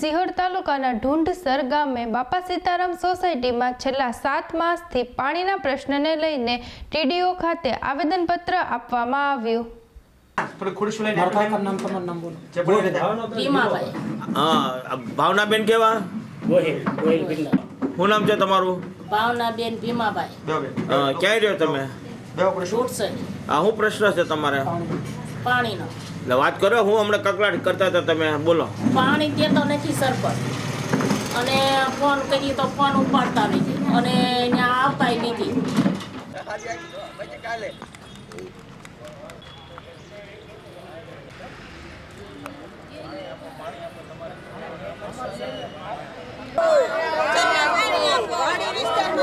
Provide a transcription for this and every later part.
સિહોર તાલુકાના ઢુંઢસર ગામે બાપા સીતારામ સોસાયટીમાં છેલ્લા સાત માસથી પાણીના પ્રશ્નને લઈને ટીડીઓ ખાતે આવેદનપત્ર આપવામાં આવ્યું. ભાવનાબેન કેવા? શું નામ છે તમારું? ભાવનાબેન ભીમાભાઈ. રહ્યો તમે? શું પ્રશ્ન છે તમારે? પાણીનો. એટલે વાત કરો હું હમણાં કકડાટ કરતા હતા તમે બોલો. પાણી દેતો નથી સરપંચ. અને ફોન કરીએ તો ફોન ઉપાડતા નથી. અને ત્યાં આવતા નથી.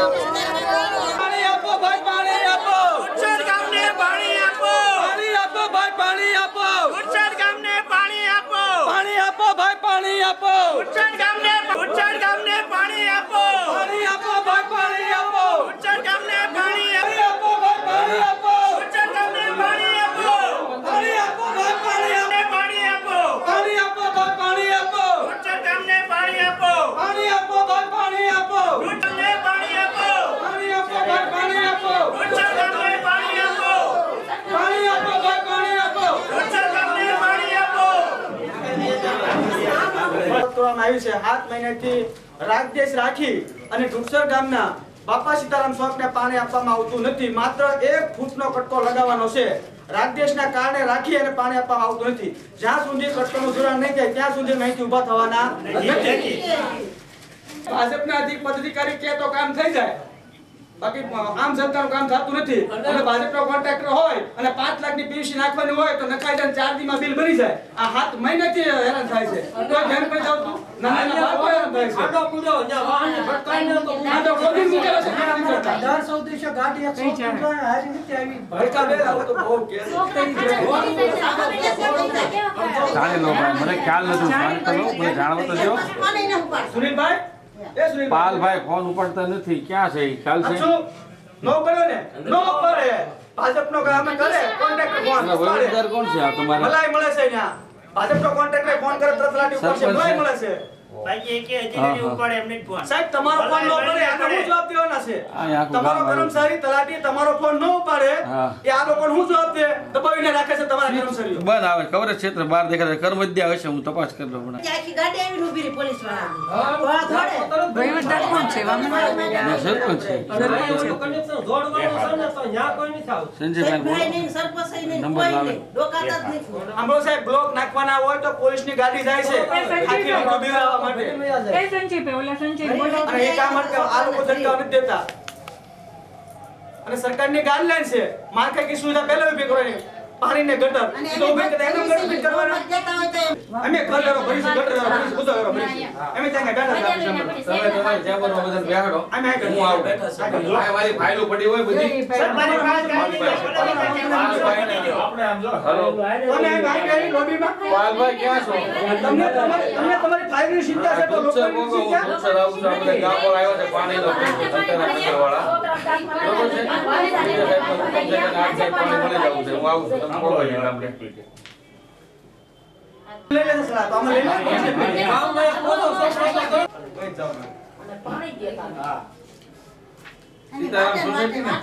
પાણી આપો ભાઈ પાણી આપો ઉચ્ચર ગામને પાણી આપો પાણી આપો ભાઈ પાણી આપો ઉચ્ચર ગામને પાણી આપો પાણી આપો ભાઈ પાણી આપો. ઉચ્ચર ગામને ઉચ્ચર ગામને પાણી આપો પાણી આપો ભાઈ પાણી આપો ઉચ્ચર ગામને પાણી આપો ભાઈ પાણી આપો ઉચ્ચર ગામને પાણી આપો પાણી આપો ભાઈ પાણી આપો પાણી આપો પાણી આપો ભાઈ પાણી આપો ઉચ્ચર ગામને પાણી આપો પાણી આપો ભાઈ પાણી આપો ઉચ્ચર પાણી આપો પાણી આપો ભાઈ પાણી આપો ઉચ્ચર ગામને પાણી આપો પાણી આપો ભાઈ પાણી આપો ઉચ્ચર ગામને પાણી આપો કરવામાં આવ્યું છે. સાત મહિનાથી રાજદેશ રાખી અને ઢુકસર ગામના બાપા સીતારામ ચોકને પાણી આપવામાં આવતું નથી. માત્ર એક ફૂટનો કટકો લગાવવાનો છે. રાજદેશના કારણે રાખી અને પાણી આપવામાં આવતું નથી. જ્યાં સુધી કટકોનું જોડાણ નહીં થાય, ત્યાં સુધી માહિતી ઊભા થવાના નથી. ભાજપના અધિક પદાધિકારી કે તો કામ થઈ જાય. બાકી આમ જનતાનું કામ થતું નથી. અને ભાજપનો કોન્ટ્રાક્ટર હોય અને પાંચ લાખની પીયુસી નાખવાની હોય તો નખાઈ જાય ચાર દીમાં બિલ બની જાય. આ હાથ મહિનાથી હેરાન થાય છે. તો ધ્યાન જાણી લો ભાઈ મને ખ્યાલ નથી મને જાણવો તો જો સુનિલભાઈ એ સુનિલભાઈ પાલભાઈ ફોન ઉપાડતા નથી ક્યાં છે? ખ્યાલ છે નો કર્યો ને નો કરે ભાજપનો કામ કરે કોન્ટેક્ટ ફોન કોણ છે આ તમારે મલાઈ મળે છે અહીંયા ભાજપનો કોન્ટેક્ટ ફોન કરે તરત લાટી ઉપર છે સરપંચ મલાઈ છે. મળે છે હા, હા. સાહેબ તમારો ફોન ન ઉપાડે આને હું જવાબ દેવાના છે? તમારો કર્મચારી તલાટી તમારો ફોન ન ઉપાડે એ આ લોકોને હું જવાબ દે? દબાવીને રાખે છે તમારા કર્મચારીઓ બંધ આવે ખબર જ ક્ષેત્ર બહાર દેખાય છે. કર્મદ્યા હશે હું તપાસ કરી લઉં હમણાં. આખી ગાડી આવીને ઊભી રહી પોલીસ સરપંચ સાહેબ બ્લોક નાખવાના હોય તો પોલીસની ગાડી જાય છે. આખી લોકો બિરાવા માટે અને એ કામ માટે આ લોકો ધક્કા નથી દેતા અને સરકારની ગાઈડલાઈન છે માળખાકીય સુવિધા પહેલા ઊભી કરવાની પાણીને ગટર અને એ તો ઊભી કરતા એનું ગટર ઊભી કરવાના જતા હોય તો એમ. અમે ઘર ભરીશું ગટર ભરીશું બધો ભરીશું અમે ત્યાં બેઠા હતા આપણી સામે. તમે તમારી ચેમ્બરમાં બેહાડો. અમે હું આવું. આ મારી ફાઇલો પડી હોય બધી સરકારી ફાઇલ કાઢી લો. હલો. તમે અહીં આવી આવી લોબીમાં પાલભાઈ ક્યાં છો તમને તમારી તમને તમારી ફાઇલની ચિંતા છે તો લોકોની ચિંતા ઉત્સવ આવું છું. આપણે ગામ પર આવ્યા છે પાણીનો પ્રશ્ન, સંતેના નગરવાળા. બરોબર છે? બીજા સાહેબનો હુકમ છે કે આઠ સાહેબ પાણી મળી જવું છે. હું આવું છું. તમને આપણે. લઈ લેશે સલાહ તો અમે લઈ લઈએ. અને પાણી દેતા નથી. સીતારામ સોસાયટી ને?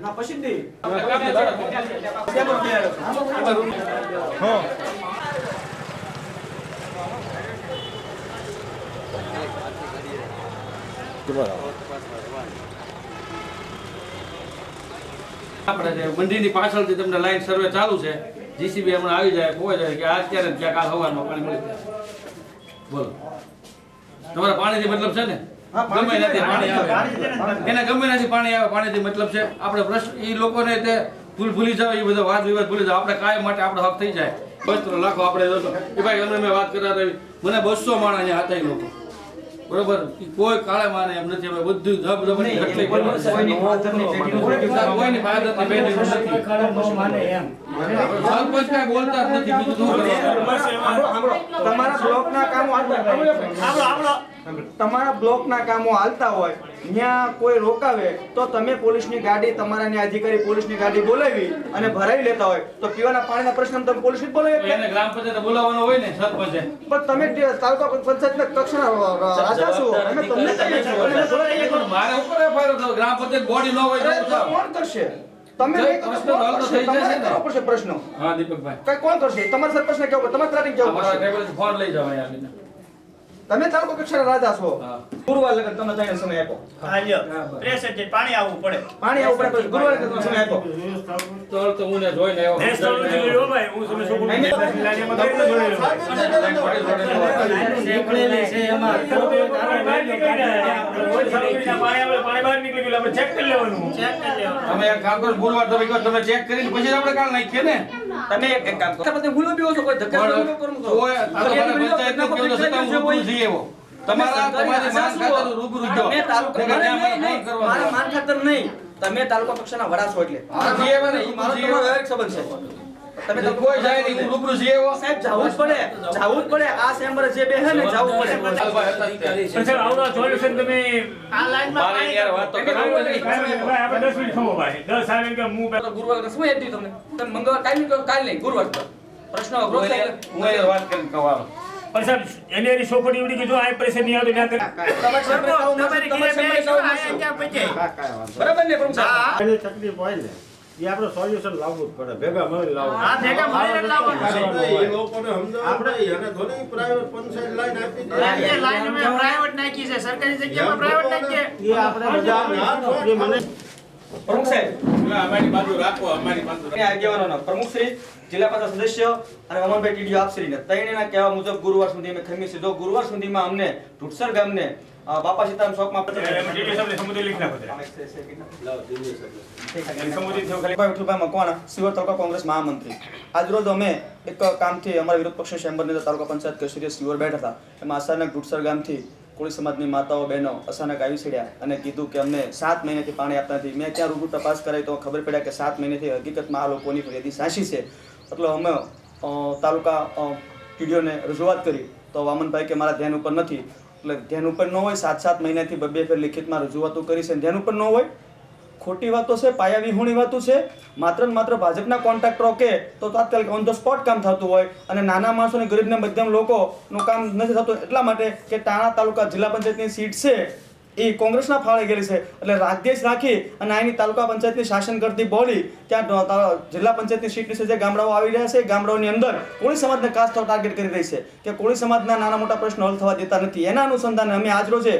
ના પછી દી તમે કાપી દો. કેમ કે આપણે જે મંડીની પાછળથી તમને લાઈન સર્વે ચાલુ છે જીસીબી હમણાં આવી જાય કોઈ જાય કે આ અત્યારે ક્યાં કાલ આ પાણી મળી જાય. બોલો. તમારે પાણીથી મતલબ છે ને? ગમે નથી પાણી આવે. એને ગમે ત્યાંથી પાણી આવે પાણીથી મતલબ છે. આપણે પ્રશ્ન એ લોકોને તે ભૂલ ભૂલી જાવ એ બધો વાદ વિવાદ ભૂલી જાવ આપણે કાયમ માટે આપણો હક થઈ જાય. લાખો આપણે એ ભાઈ અમે મેં વાત રહી મને બસો માણસ અહીંયા હતા એ લોકો. બરોબર કોઈ કાળે માને એમ નથી અમે બધું ધબ ધબ કેટલી કોઈની કોઈની નથી સરપંચ કાંઈ બોલતા જ નથી બીજું. તમારા બ્લોક ના કામ આપણો આપણો તમારા બ્લોકના કામો હાલતા હોય ત્યાં કોઈ રોકાવે તો તમે પોલીસની ગાડી તમારા અધિકારી પોલીસની ગાડી બોલાવી અને ભરાવી લેતા હોય. તો પીવાના પાણીના પ્રશ્ન તમે પોલીસને બોલાવી એને ગ્રામ પંચાયત બોલાવવાનો હોય ને સરપંચે પણ તમે તાલુકા પંચાયતના કક્ષાના રાજા છો અમે તમને. મારે ઉપર. ગ્રામ પંચાયત બોડી ન હોય તો. કોણ કરશે? તમે પ્રશ્ન હા દીપકભાઈ. કઈ કોણ કરશે? તમારા સરપંચને કેવું તમારે કેવું ટેબલ ફોન લઈ જાવ અહીંયા. તમે તાલુકા કક્ષાના રાજા છો. ગુરુવાર લગન તમે ત્રણ સમય આપો. પાણી આવવું પડે. પાણી આવું પડે ગુરુવાર લગન સમય આપો. તો તો હું ને જોઈને આવ્યો. નહીં, નહીં. તમે એક કામ કરો ગુરુવાર તમે તમે ચેક કરીને પછી આપણે કાલ નાખીએ ને. તમે એક એક કામ કરો. તમે ભૂલો બી છો કોઈ ધક્કા પણ ભૂલો તો કોઈ આ તમારા પંચાયતને કહ્યું તો છતાં હું રૂબરૂ તમારા તમારી માંગ ખાતર રૂબરૂ ગયો. તમે તાલુકા. મારા માન ખાતર નહીં. તમે તાલુકા કક્ષાના વડા છો એટલે. મારો તમારો એવા. સંબંધ છે. તમે એટલે કોઈ જાય નહીં હું રૂબરૂ જઈ સાહેબ જાવું જ પડે. જાવું જ પડે. આ ચેમ્બરે જે બેહે ને જાવું પડે. હાલભાઈ હતા જ તે. મારે યાર વાત તો કરવી પડે. તો ગુરુવાર શું હેતી તમને? તમે મંગળવાર કાલ નહીં કાલ નહીં. ગુરુવાર કરો પ્રશ્ન હું અઘરો થાય એને- એને. તમારે કહું. બરાબર ને પ્રમુખ સાહેબ? તકલીફ હોય ને. એ આપણે સોલ્યુશન લાવવું જ પડે ભેગા મળી લાવવું હા, ભેગા મળીને લાવવું. એ લોકોને સમજાવવું આપણે એને થોડી પ્રાઇવેટ પંચાયત લાઈન આપી દે. એ લાઈન મે પ્રાઇવેટ નાખી છે સરકારી જગ્યામાં પ્રાઇવેટ નાખીએ એ આપણે બધા એ મને પ્રમુખ સાહેબ અમારી બાજુ રાખો અમારી બાજુ. આગેવાનોના પ્રમુખ શ્રી જિલ્લા પંચાયત સદસ્ય અને અમરભાઈ ટીડીઓ આપશ્રીને ત્રણેયના કહેવા મુજબ ગુરુવાર સુધી અમે ખમી સીધો ગુરુવાર સુધીમાં અમને ઢુટસર ગામને બાપા સીતારામ મકવાણા સિહોર તાલુકા કોંગ્રેસ મહામંત્રી. આજરોજ અમે એક કામથી અમારા વિરોધ પક્ષ ચેમ્બરની અંદર તાલુકા પંચાયત કચેરીએ શિવર બેઠા હતા. એમાં અચાનક ગામ ગામથી કોળી સમાજની માતાઓ બહેનો અચાનક આવી ચડ્યા અને કીધું કે અમને સાત મહિનાથી પાણી આપતા નથી. મેં ત્યાં રૂબરૂ તપાસ કરાવી તો ખબર પડ્યા કે સાત મહિનાથી હકીકતમાં આ લોકોની ફરિયાદી સાચી છે. એટલે અમે તાલુકા ટીડીઓને રજૂઆત કરી. તો વામનભાઈ કે મારા ધ્યાન ઉપર નથી. એટલે ધ્યાન ઉપર ન હોય, સાત સાત મહિનાથી બે ફેર લિખિતમાં રજૂઆતો કરી છે. ધ્યાન ઉપર ન હોય, ખોટી વાતો છે, પાયા વિહોણી વાતો છે, માત્ર ને માત્ર ભાજપના કોન્ટ્રાક્ટરો કે તો તાત્કાલિક ઓન ધ સ્પોટ કામ થતું હોય. અને નાના માણસો અને ગરીબ ને મધ્યમ લોકોનું કામ નથી થતું એટલા માટે કે ટાણા તાલુકા જિલ્લા પંચાયતની સીટ છે એ કોંગ્રેસના ફાળે ગયેલી છે. એટલે રાજદેશ રાખી અને અહીંની તાલુકા પંચાયતની શાસન કરતી બોલી ત્યાં જિલ્લા પંચાયતની સીટ છે જે ગામડાઓ આવી રહ્યા છે, ગામડાઓની અંદર કોળી સમાજને ખાસ તો ટાર્ગેટ કરી રહી છે. કે કોળી સમાજના નાના મોટા પ્રશ્નો હલ થવા દેતા નથી. એના અનુસંધાને અમે આજરોજે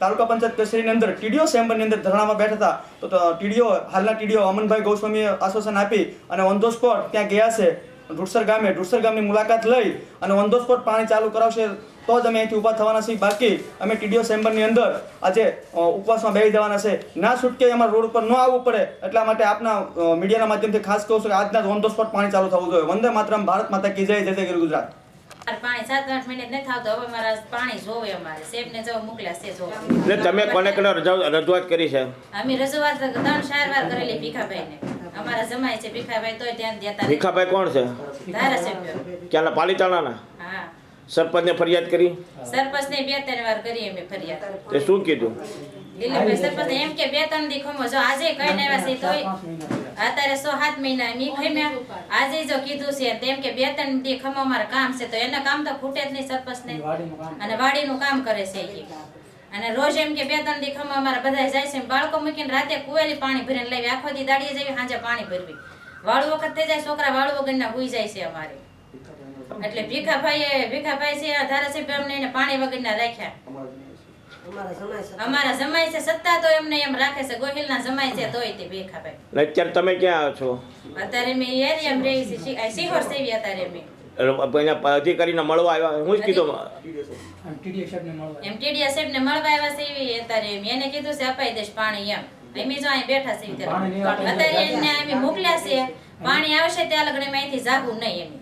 તાલુકા પંચાયત કચેરીની અંદર ટીડીઓ ચેમ્બરની અંદર ધરણામાં બેઠા હતા. તો ટીડીઓ, હાલના ટીડીઓ અમનભાઈ ગોસ્વામીએ આશ્વાસન આપી અને ઓન ધ સ્પોટ ત્યાં ગયા છે. ઢુડસર ગામે ઢુડસર ગામની મુલાકાત લઈ અને ઓન ધ સ્પોટ પાણી ચાલુ કરાવશે. તો જ અમે અહીંથી ઊભા થવાના છીએ. બાકી અમે ટીડીઓ ચેમ્બરની અંદર આજે ઉપવાસમાં બેસી જવાના છે. ના છૂટકે અમારા રોડ ઉપર ન આવવું પડે. એટલા માટે આપના મીડિયાના માધ્યમથી ખાસ કહું છું કે આજના ઓન ધ સ્પોટ પાણી ચાલુ થવું જોઈએ. વંદે માતરમ ભારત માતા કી જય જય જય ગુજરાત. પાણી સાત આઠ મિનિટ નથી આવતો. હવે મારા પાણી જોવે અમારે. મોકલ્યા છે જોવા. તમે કોને કોને રજૂઆત કરી છે? અમે રજૂઆત ત્રણ ચાર વાર કરેલી ભીખાભાઈને. અમારા જમાય છે ભીખાભાઈ તોય ધ્યાન દેતા ભીખાભાઈ કોણ છે? ધારાસભ્ય. ક્યાંના પાલીતાણાના? હા સરપંચને ફરિયાદ કરી? સરપંચને બે ત્રણ વાર કરી અમે ફરિયાદ. તે શું કીધું? દિલીપભાઈ સરપંચ એમ કે બે ત્રણ દી ખમો જો આજે કઈ આવ્યા છે તોય અત્યારે સો સાત મહિના મી ખમ્યા આજે જો કીધું છે તેમ કે બે ત્રણ દી ખમો અમારે કામ છે તો એના કામ તો ખૂટે જ નહીં સરપંચને. અને વાડીનું કામ કરે છે એ અને રોજ એમ કે બે ત્રણ દી ખમો અમારા બધા જાય છે બાળકો મૂકીને રાતે કુવેલી પાણી ભરીને લાવી આખો દી દાડીએ જવી સાંજે પાણી ભરવી. વાળું વખત થઈ જાય છોકરા વાળું વગરના હુઈ જાય છે અમારે. એટલે ભીખાભાઈએ ભીખાભાઈ છે ધારાસભ્ય અમને એને પાણી વગરના રાખ્યા. અમારા જમાય છે. સત્તા તો એમને એમ રાખે છે ગોહિલના જમાય છે તોય તે ભીખાભાઈ. ને અત્યારે તમે ક્યાં છો? અત્યારે મેં એરિયામાં રહી છે સિહોર સેવી અત્યારે મેં. અધિકારીને મળવા આવ્યા? હું જ કીધું એમ ટીડીયા સાહેબને મળવા આવ્યા. છે એવી અત્યારે એમ. એને કીધું છે અપાઈ દેશ પાણી એમ. અમે જો અહીં બેઠા છે અત્યારે એને અમે મોકલ્યા છે પાણી આવશે ત્યાં લગન અમે અહીંથી જાગવું નહીં એમ.